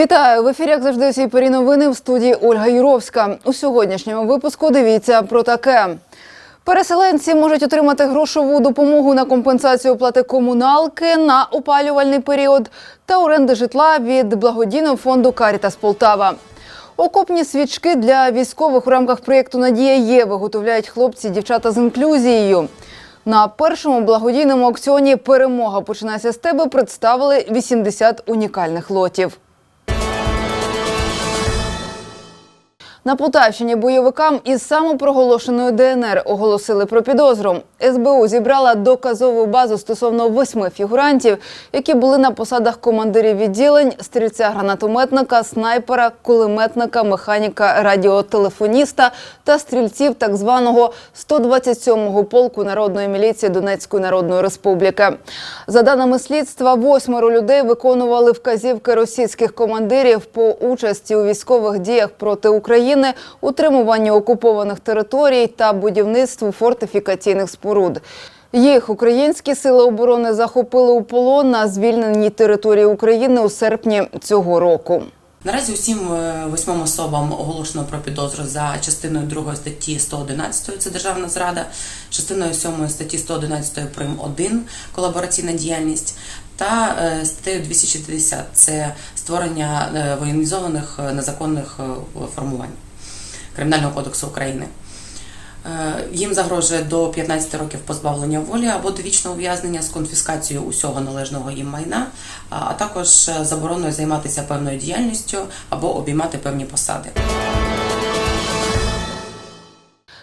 Вітаю в ефірі, як завжди, цій порі новини в студії Ольга Юровська. У сьогоднішньому випуску дивіться про таке. Переселенці можуть отримати грошову допомогу на компенсацію плати комуналки на опалювальний період та оренди житла від благодійного фонду Карітас Полтава. Окопні свічки для військових у рамках проєкту Надія є виготовляють хлопці дівчата з інклюзією. На першому благодійному аукціоні Перемога починається з тебе представили 80 унікальних лотів. На Полтавщині бойовикам із самопроголошеної ДНР оголосили про підозру. СБУ зібрала доказову базу стосовно восьми фігурантів, які були на посадах командирів відділень, стрільця гранатометника, снайпера, кулеметника, механіка, радіотелефоніста та стрільців так званого 127-го полку народної міліції Донецької Народної Республіки. За даними слідства, восьмеро людей виконували вказівки російських командирів по участі у військових діях проти України, утримуванню окупованих територій та будівництву фортифікаційних споруд. Їх українські сили оборони захопили у полон на звільненій території України у серпні цього року. Наразі усім е, восьмом особам оголошено про підозру за частиною 2 статті 111 це державна зрада, частиною 7 статті 111 прим 1 колабораційна діяльність та е, статтею 260 це створення е, воєнізованих е, незаконних формувань Кримінального кодексу України. Їм загрожує до 15 років позбавлення волі або довічного ув'язнення з конфіскацією усього належного їм майна, а також забороною займатися певною діяльністю або обіймати певні посади.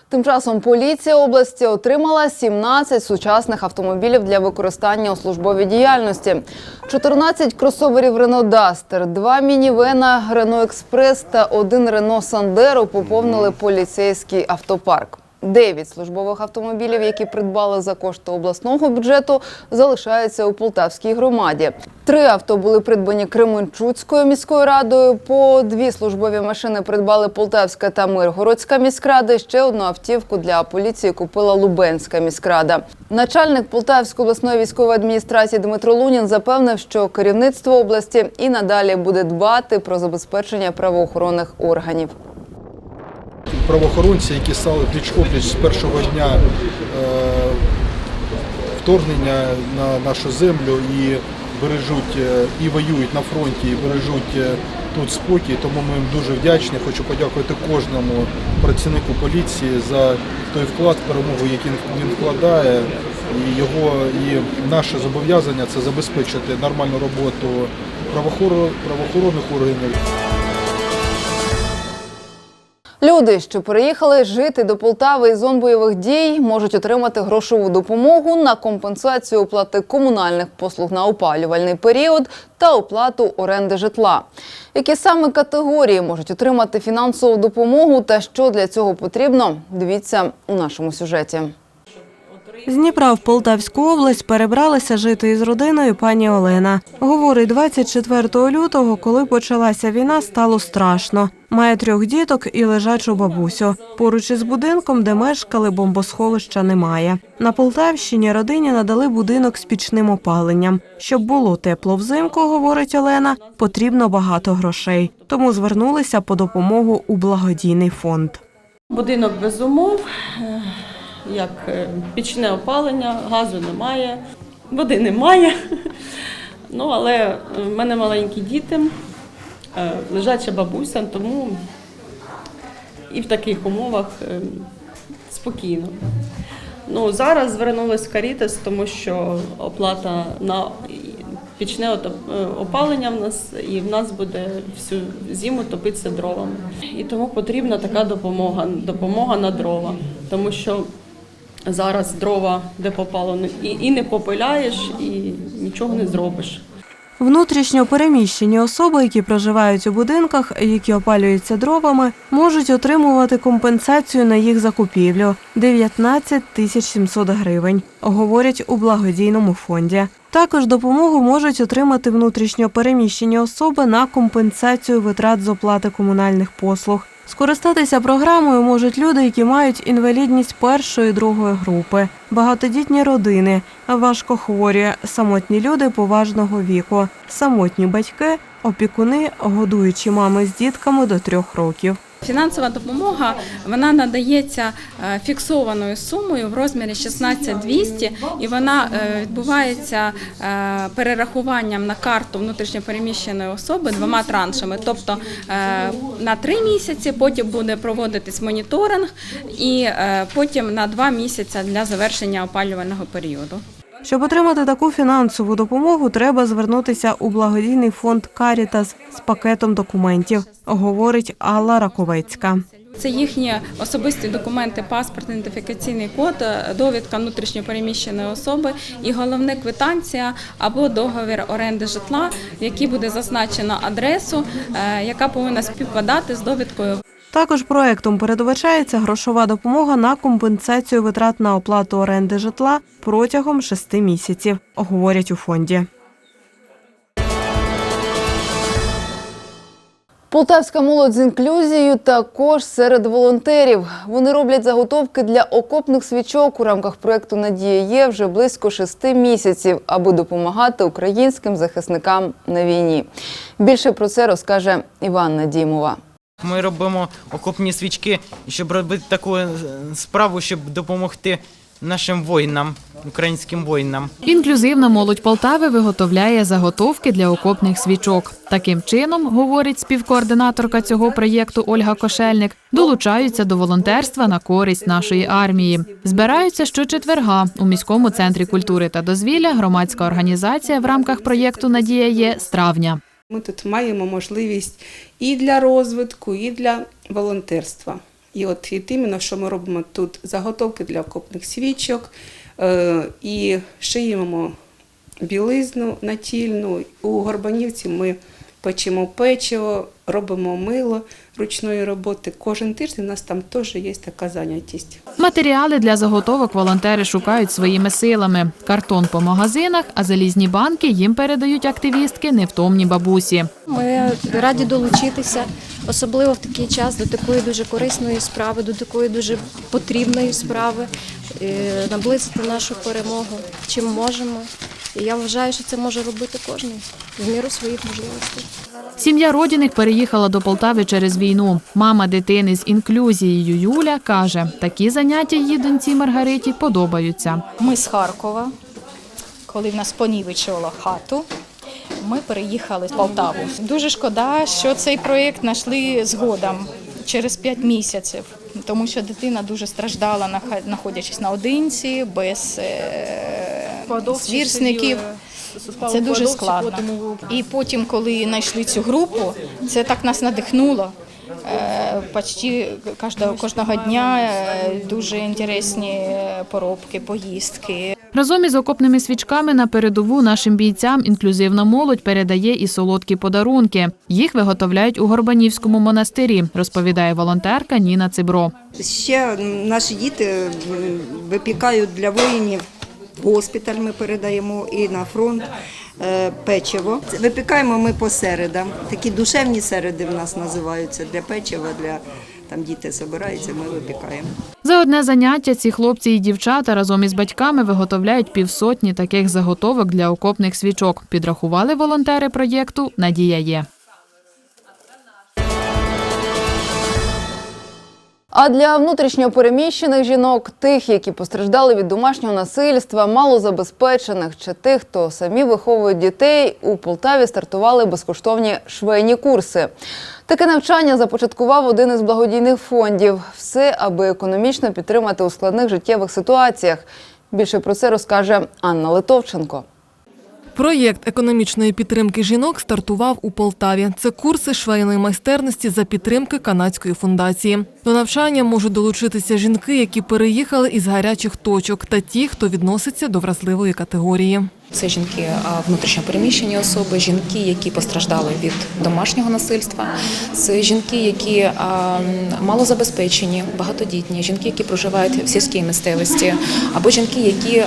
Тим часом поліція області отримала 17 сучасних автомобілів для використання у службовій діяльності. 14 кросоверів Рено Дастер, 2 мінівена Рено Експрес та один Рено Сандеро поповнили поліцейський автопарк. Дев'ять службових автомобілів, які придбали за кошти обласного бюджету, залишаються у Полтавській громаді. Три авто були придбані Кременчуцькою міською радою. По дві службові машини придбали Полтавська та Миргородська міськради. Ще одну автівку для поліції купила Лубенська міськрада. Начальник Полтавської обласної військової адміністрації Дмитро Лунін запевнив, що керівництво області і надалі буде дбати про забезпечення правоохоронних органів. Правоохоронці, які стали пліч-опліч з першого дня е, вторгнення на нашу землю і бережуть е, і воюють на фронті, і бережуть е, тут спокій. Тому ми їм дуже вдячні. Хочу подякувати кожному працівнику поліції за той вклад перемогу, який він вкладає. І його і наше зобов'язання це забезпечити нормальну роботу правоохоронних органів. Люди, що переїхали жити до Полтави із зон бойових дій, можуть отримати грошову допомогу на компенсацію оплати комунальних послуг на опалювальний період та оплату оренди житла. Які саме категорії можуть отримати фінансову допомогу та що для цього потрібно, дивіться у нашому сюжеті. З Дніпра в Полтавську область перебралася жити із родиною пані Олена. Говорить, 24 лютого, коли почалася війна, стало страшно. Має трьох діток і лежачу бабусю. Поруч із будинком, де мешкали, бомбосховища немає. На Полтавщині родині надали будинок з пічним опаленням. Щоб було тепло взимку, говорить Олена, потрібно багато грошей. Тому звернулися по допомогу у благодійний фонд. Будинок без умов, як е, пічне опалення, газу немає, води немає. Ну, але е, в мене маленькі діти, е, лежача бабуся, тому і в таких умовах спокійно. Ну, зараз звернулись в Карітас, тому що оплата на пічне опалення в нас, і в нас буде всю зиму топитися дровами. І тому потрібна така допомога, допомога на дрова, тому що зараз дрова де попало і, і не попиляєш, і нічого не зробиш. Внутрішньо переміщені особи, які проживають у будинках, які опалюються дровами, можуть отримувати компенсацію на їх закупівлю 19 тисяч 700 гривень, говорять у благодійному фонді. Також допомогу можуть отримати внутрішньо переміщені особи на компенсацію витрат з оплати комунальних послуг Скористатися програмою можуть люди, які мають інвалідність першої другої групи, багатодітні родини, важкохворі, самотні люди поважного віку, самотні батьки, опікуни, годуючі мами з дітками до трьох років. Фінансова допомога вона надається е, фіксованою сумою в розмірі 16200 і вона е, відбувається е, перерахуванням на карту внутрішньопереміщеної особи двома траншами. Тобто на три місяці, потім буде проводитись моніторинг, і потім на два місяці для завершення опалювального періоду. Щоб отримати таку фінансову допомогу, треба звернутися у благодійний фонд Карітас з пакетом документів, говорить Алла Раковецька. Це їхні особисті документи, паспорт, ідентифікаційний код, е, довідка внутрішньопереміщеної особи і головне квитанція або договір оренди житла, в якій буде зазначено адресу, е, яка повинна співпадати з довідкою Також проектом передбачається грошова допомога на компенсацію витрат на оплату оренди житла протягом шести місяців, говорять у фонді. Полтавська молодь з інклюзією також серед волонтерів. Вони роблять заготовки для окопних свічок у рамках проєкту Надія є вже близько шести місяців, аби допомагати українським захисникам на війні. Більше про це розкаже Іванна Дімова. Ми робимо окопні свічки, щоб робити таку е, справу, щоб допомогти нашим воїнам, українським воїнам. Інклюзивна молодь Полтави виготовляє заготовки для окопних свічок. Таким чином, говорить співкоординаторка цього проєкту Ольга Кошельник, долучаються до волонтерства на користь нашої армії. Збираються щочетверга у міському центрі культури та дозвілля. Громадська організація в рамках проєкту Надія є з травня. Ми тут маємо можливість і для розвитку, і для волонтерства. І от і іменно, що ми робимо тут заготовки для окопних свічок е, і шиємо білизну натільну. У Горбанівці ми печемо печиво, робимо мило ручної роботи. Кожен тиждень у нас там теж є така зайнятість. Матеріали для заготовок волонтери шукають своїми силами: картон по магазинах, а залізні банки їм передають активістки невтомні бабусі. Ми раді долучитися, особливо в такий час до такої дуже корисної справи, до такої дуже потрібної справи, е, наблизити нашу перемогу, чим можемо. І я вважаю, що це може робити кожен в міру своїх можливостей. Сім'я Родіних переїхала до Полтави через війну. Мама дитини з інклюзією Юля каже, такі заняття її доньці Маргариті подобаються. Ми з Харкова, коли в нас понівечувало хату, ми переїхали в Полтаву. Дуже шкода, що цей проєкт знайшли згодом через 5 місяців, тому що дитина дуже страждала, знаходячись наодинці, без е, звірсників. Це дуже складно. І потім, коли знайшли цю групу, це так нас надихнуло. Е, Почти кожного, кожного дня е, дуже інтересні поробки, поїздки. Разом із окопними свічками на передову нашим бійцям інклюзивна молодь передає і солодкі подарунки. Їх виготовляють у Горбанівському монастирі, розповідає волонтерка Ніна Цибро. Ще наші діти випікають для воїнів. Госпіталь ми передаємо і на фронт е, печиво. Випікаємо ми по середам. Такі душевні середи в нас називаються для печива, для там діти збираються, ми випікаємо. За одне заняття ці хлопці і дівчата разом із батьками виготовляють півсотні таких заготовок для окопних свічок. Підрахували волонтери проєкту Надія є. А для внутрішньо переміщених жінок, тих, які постраждали від домашнього насильства, малозабезпечених чи тих, хто самі виховують дітей, у Полтаві стартували безкоштовні швейні курси. Таке навчання започаткував один із благодійних фондів. Все, аби економічно підтримати у складних життєвих ситуаціях. Більше про це розкаже Анна Литовченко. Проєкт економічної підтримки жінок стартував у Полтаві. Це курси швейної майстерності за підтримки канадської фундації. До навчання можуть долучитися жінки, які переїхали із гарячих точок, та ті, хто відноситься до вразливої категорії. Це жінки внутрішньопереміщені особи, жінки, які постраждали від домашнього насильства. Це жінки, які малозабезпечені, багатодітні, жінки, які проживають в сільській місцевості, або жінки, які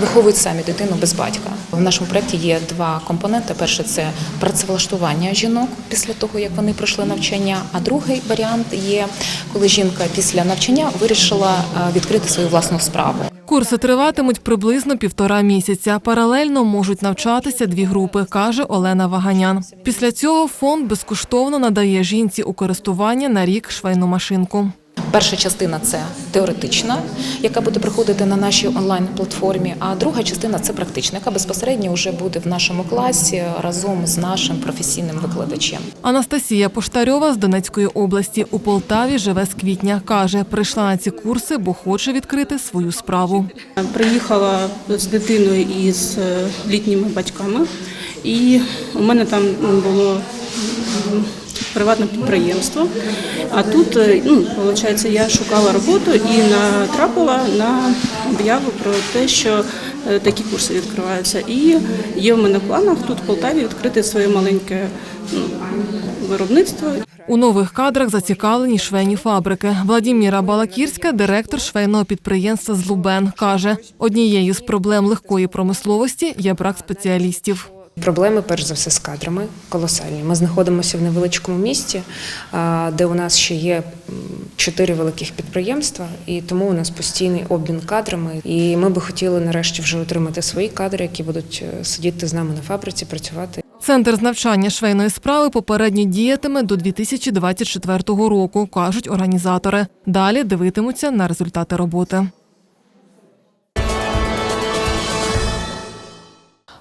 виховують самі дитину без батька. В нашому проєкті є два компоненти. Перше це працевлаштування жінок після того, як вони пройшли навчання. А другий варіант є, коли жінка після навчання вирішила е, відкрити свою власну справу. Курси триватимуть приблизно півтора місяця. Паралельно можуть навчатися дві групи, каже Олена Ваганян. Після цього фонд безкоштовно надає жінці у користування на рік швейну машинку. Перша частина це теоретична, яка буде приходити на нашій онлайн-платформі. А друга частина це практична, яка безпосередньо вже буде в нашому класі разом з нашим професійним викладачем. Анастасія Поштарьова з Донецької області у Полтаві живе з квітня. Каже, прийшла на ці курси, бо хоче відкрити свою справу. Приїхала з дитиною і з е, літніми батьками, і у мене там було м, приватне підприємство. А тут, е, ну, виходить, я шукала роботу і натрапила на об'яву про те, що е, такі курси відкриваються. І є в мене планах тут в Полтаві відкрити своє маленьке ну, виробництво. У нових кадрах зацікавлені швейні фабрики. Владіміра Балакірська, директор швейного підприємства «Злубен», каже, однією з проблем легкої промисловості є брак спеціалістів. Проблеми, перш за все, з кадрами колосальні. Ми знаходимося в невеличкому місті, де у нас ще є чотири великих підприємства, і тому у нас постійний обмін кадрами. І ми би хотіли нарешті вже отримати свої кадри, які будуть е, сидіти з нами на фабриці, працювати. Центр з навчання швейної справи попередньо діятиме до 2024 року, кажуть організатори. Далі дивитимуться на результати роботи.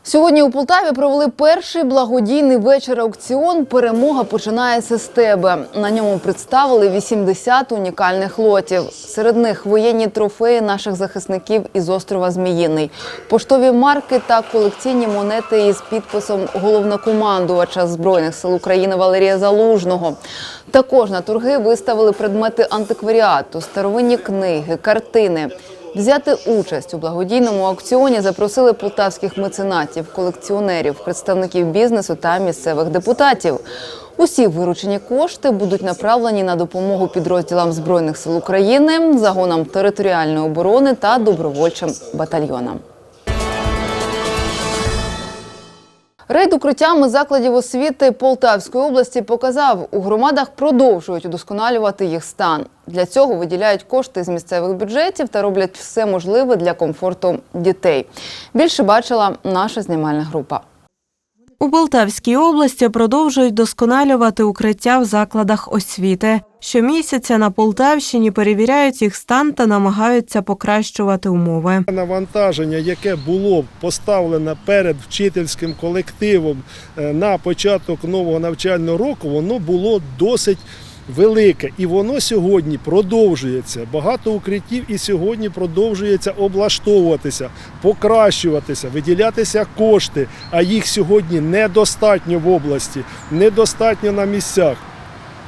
Сьогодні у Полтаві провели перший благодійний вечір аукціон. Перемога починається з тебе. На ньому представили 80 унікальних лотів. Серед них воєнні трофеї наших захисників із острова Зміїний, поштові марки та колекційні монети із підписом головнокомандувача збройних сил України Валерія Залужного. Також на торги виставили предмети антикваріату, старовинні книги, картини. Взяти участь у благодійному аукціоні запросили полтавських меценатів, колекціонерів, представників бізнесу та місцевих депутатів. Усі виручені кошти будуть направлені на допомогу підрозділам збройних сил України, загонам територіальної оборони та добровольчим батальйонам. Рейд укриттями закладів освіти Полтавської області показав, у громадах продовжують удосконалювати їх стан. Для цього виділяють кошти з місцевих бюджетів та роблять все можливе для комфорту дітей. Більше бачила наша знімальна група. У Полтавській області продовжують досконалювати укриття в закладах освіти. Щомісяця на Полтавщині перевіряють їх стан та намагаються покращувати умови. Навантаження, яке було поставлено перед вчительським колективом е, на початок нового навчального року, воно було досить велике. І воно сьогодні продовжується. Багато укриттів і сьогодні продовжується облаштовуватися, покращуватися, виділятися кошти, а їх сьогодні недостатньо в області, недостатньо на місцях.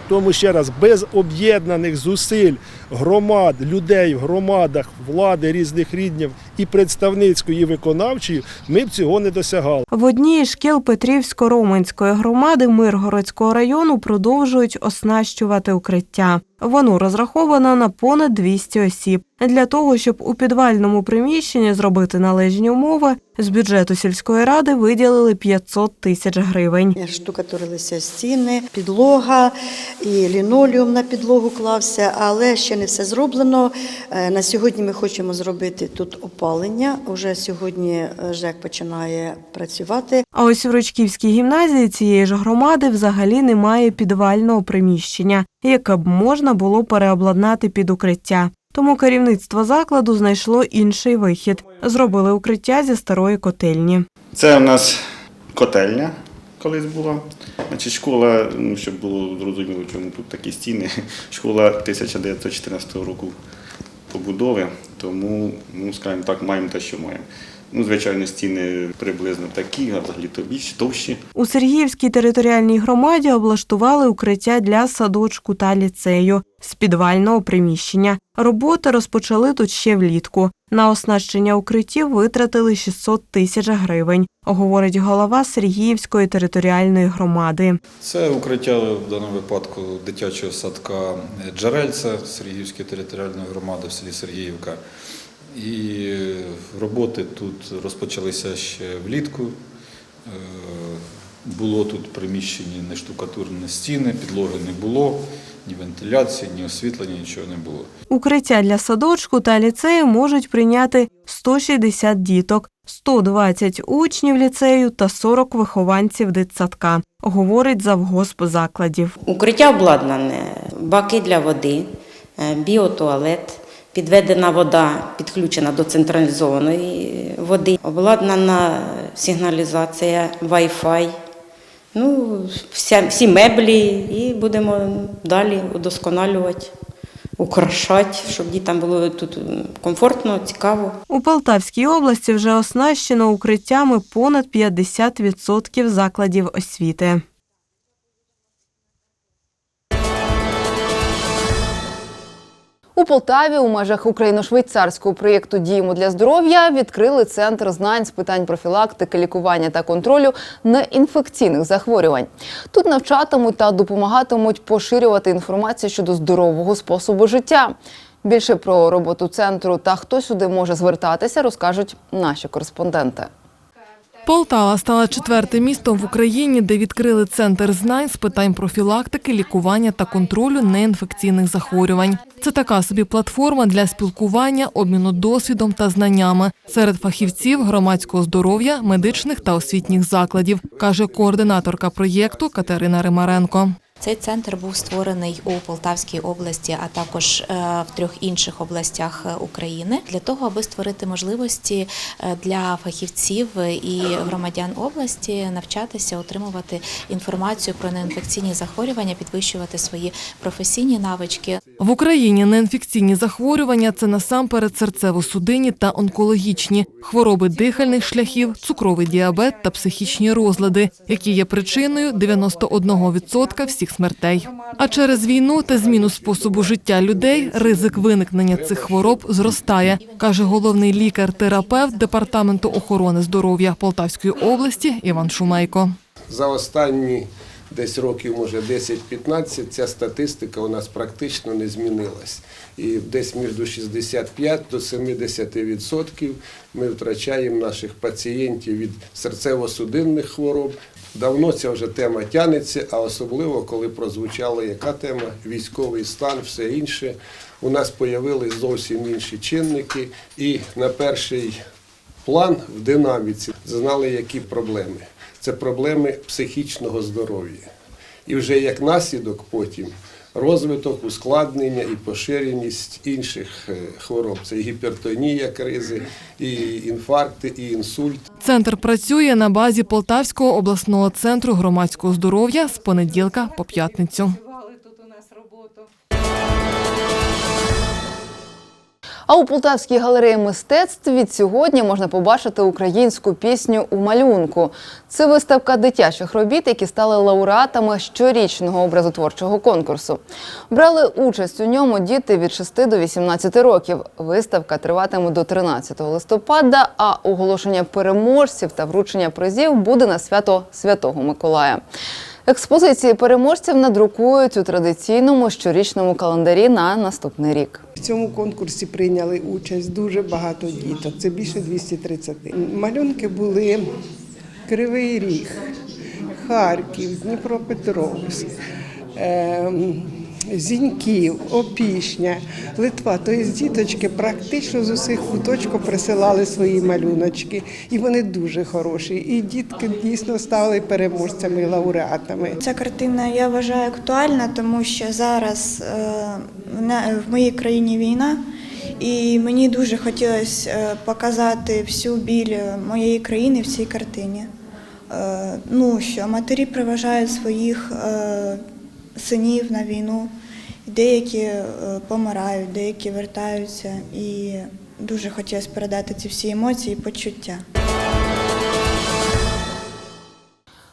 Тому ще раз, без об'єднаних зусиль громад, людей в громадах, влади різних рівнів і представницької, і виконавчої, ми б цього не досягали. В одній із шкіл Петрівсько-Роменської громади Миргородського району продовжують оснащувати укриття. Воно розраховано на понад 200 осіб. Для того, щоб у підвальному приміщенні зробити належні умови, з бюджету сільської ради виділили 500 тисяч гривень. Штукатурилися стіни, підлога і лінолеум на підлогу клався, але ще не все зроблено. Е, На сьогодні ми хочемо зробити тут опалення. Уже сьогодні е, ЖЕК починає працювати. А ось в Рочківській гімназії цієї ж громади взагалі немає підвального приміщення, яке б можна було переобладнати під укриття. Тому керівництво закладу знайшло інший вихід. Зробили укриття зі старої котельні. Це у нас котельня колись була. Значить, школа, ну, щоб було зрозуміло, чому тут такі стіни. Школа 1914 року побудови, тому, ну, скажімо так, маємо те, що маємо. Ну, звичайно, стіни приблизно такі, а взагалі то більш товщі. У Сергіївській територіальній громаді облаштували укриття для садочку та ліцею з підвального приміщення. Роботи розпочали тут ще влітку. На оснащення укриттів витратили 600 тисяч гривень, говорить голова Сергіївської територіальної громади. Це укриття в даному випадку дитячого садка Джерельця Сергіївської територіальної громади в селі Сергіївка. І роботи тут розпочалися ще влітку. Е, Було тут приміщені не штукатурні стіни, підлоги не було, ні вентиляції, ні освітлення, нічого не було. Укриття для садочку та ліцею можуть прийняти 160 діток, 120 учнів ліцею та 40 вихованців дитсадка, говорить завгосп закладів. Укриття обладнане, баки для води, е, біотуалет, підведена вода підключена до централізованої води, обладнана сигналізація, Wi-Fi, ну, вся, всі меблі і будемо далі удосконалювати, украшати, щоб дітям було тут комфортно, цікаво. У Полтавській області вже оснащено укриттями понад 50% закладів освіти. У Полтаві у межах україно-швейцарського проєкту Діємо для здоров'я відкрили центр знань з питань профілактики, лікування та контролю неінфекційних захворювань. Тут навчатимуть та допомагатимуть поширювати інформацію щодо здорового способу життя. Більше про роботу центру та хто сюди може звертатися, розкажуть наші кореспонденти. Полтава стала четвертим містом в Україні, де відкрили центр знань з питань профілактики, лікування та контролю неінфекційних захворювань. Це така собі платформа для спілкування, обміну досвідом та знаннями серед фахівців громадського здоров'я, медичних та освітніх закладів, каже координаторка проєкту Катерина Римаренко. Цей центр був створений у Полтавській області, а також е, в трьох інших областях е, України для того, аби створити можливості е, для фахівців і громадян області навчатися, отримувати інформацію про неінфекційні захворювання, підвищувати свої професійні навички. В Україні неінфекційні захворювання це насамперед серцево-судинні та онкологічні хвороби дихальних шляхів, цукровий діабет та психічні розлади, які є причиною 91% всіх смертей. А через війну та зміну способу життя людей ризик виникнення цих хвороб зростає, каже головний лікар-терапевт департаменту охорони здоров'я Полтавської області Іван Шумейко. За останні десь років, може 10-15, ця статистика у нас практично не змінилась. І десь між 65 до 70 відсотків ми втрачаємо наших пацієнтів від серцево-судинних хвороб. Давно ця вже тема тянеться, а особливо коли прозвучала яка тема військовий стан, все інше. У нас з'явилися зовсім інші чинники, і на перший план в динаміці знали, які проблеми. Це проблеми психічного здоров'я. І вже як наслідок потім розвиток, ускладнення і поширеність інших е, хвороб. Це і гіпертонія кризи, і інфаркти, і інсульт. Центр працює на базі Полтавського обласного центру громадського здоров'я з понеділка по п'ятницю. А у Полтавській галереї мистецтв від сьогодні можна побачити українську пісню у малюнку. Це виставка дитячих робіт, які стали лауреатами щорічного образотворчого конкурсу. Брали участь у ньому діти від 6 до 18 років. Виставка триватиме до 13 листопада, а оголошення переможців та вручення призів буде на свято Святого Миколая. Експозиції переможців надрукують у традиційному щорічному календарі на наступний рік. В цьому конкурсі прийняли участь дуже багато діток. Це більше 230. Малюнки були Кривий Ріг, Харків, Дніпропетровськ. Зіньків, Опішня, Литва. Тобто діточки практично з усіх куточків присилали свої малюночки. І вони дуже хороші. І дітки дійсно стали переможцями лауреатами. Ця картина я вважаю актуальна, тому що зараз е, в моїй країні війна, і мені дуже хотілося е, показати всю біль моєї країни в цій картині. Е, Ну, що матері приважають своїх синів на війну, деякі е, помирають, деякі вертаються, і дуже хотілося передати ці всі емоції і почуття.